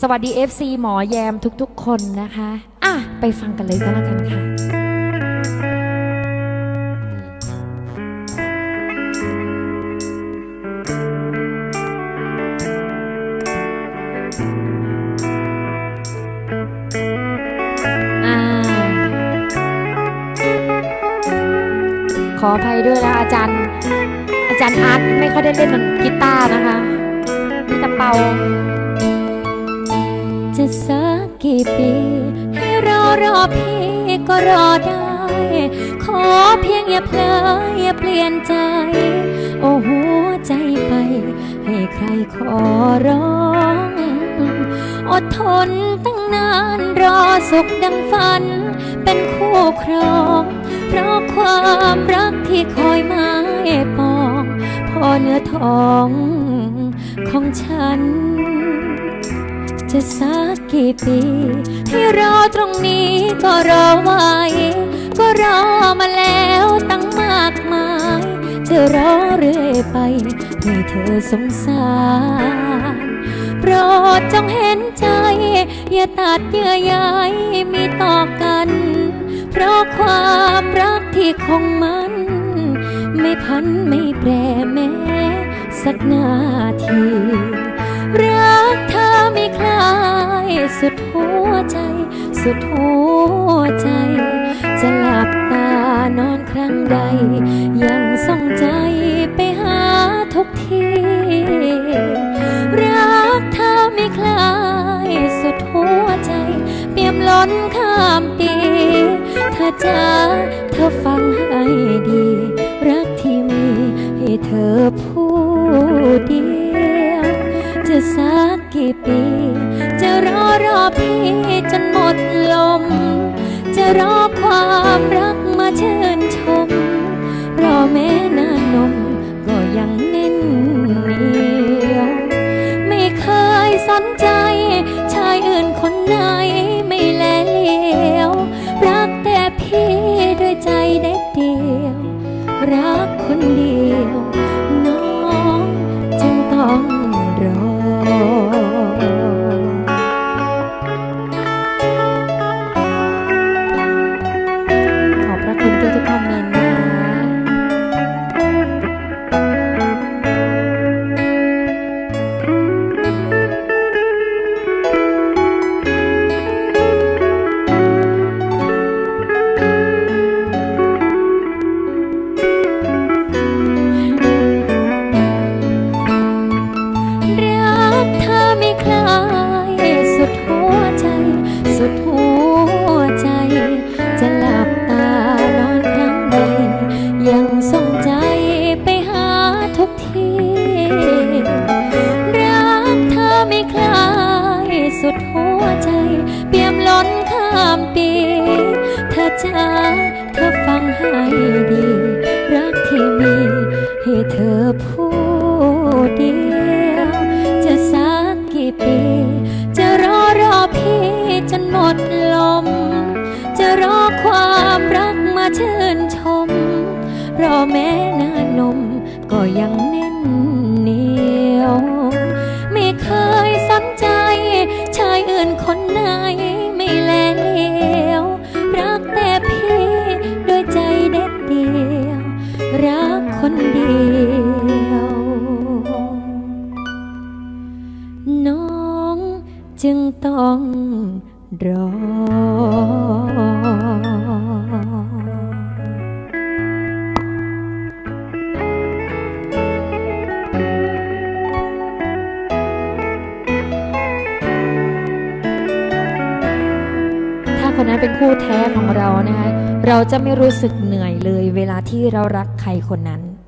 สวัสดี FC หมอแยมทุกๆ คนนะคะ อะ ไปฟังกันเลยก็แล้วกันค่ะ อ่า ขออภัยด้วยนะอาจารย์ อาจารย์อาร์ตไม่ค่อยได้เล่นดนกีตาร์นะคะมีแต่เป่า กี่ปี ให้รอรอพี่ก็รอได้ ขอเพียงอย่าเพลออย่าเปลี่ยนใจ โอ้หัวใจไป ให้ใครขอร้อง อดทนตั้งนานรอสุขดังฝัน เป็นคู่ครอง เพราะความรักที่คอยมาปองพอเนื้อทองของฉัน จะสักกี่ปี ให้รอตรงนี้ก็รอไว้ ก็รอมาแล้วตั้งมากมาย จะรอเรื่อยไป ให้เธอสงสาร โปรดจงเห็นใจ อย่าตัดเยื่อใยมีต่อกัน เพราะความรักที่คงมัน ไม่พันไม่แปรแม้สักนาที ไม่คลาย สุดหัวใจ สุดหัวใจ จะหลับตานอนครั้งใด ยังส่งใจไปหาทุกที รักเธอไม่คลาย สุดหัวใจ เปี่ยมล้นข้ามปี เธอจะเธอฟังให้ดี รักที่มีให้เธอผู้เดียวจะ สักกี่ปี จะรอรอพี่จนหมดลม จะรอความรักมาเชิญชม รอแม่นานนมก็ยังเน่นเหนียว ไม่เคยสนใจ จ้าเธอฟังให้ดี รักที่มีให้เธอผู้เดียว จะสักกี่ปี จะรอรอพี่จนหมดลม จะรอความรักมาเชิญชม รอแม้นานมก็ยังแน่นเหนียว ไม่เคยสนใจชายอื่นคนไหน จึงต้องรอ ถ้าคนนั้นเป็นคู่แท้ของเรานะคะ เราจะไม่รู้สึกเหนื่อยเลยเวลาที่เรารักใครคนนั้น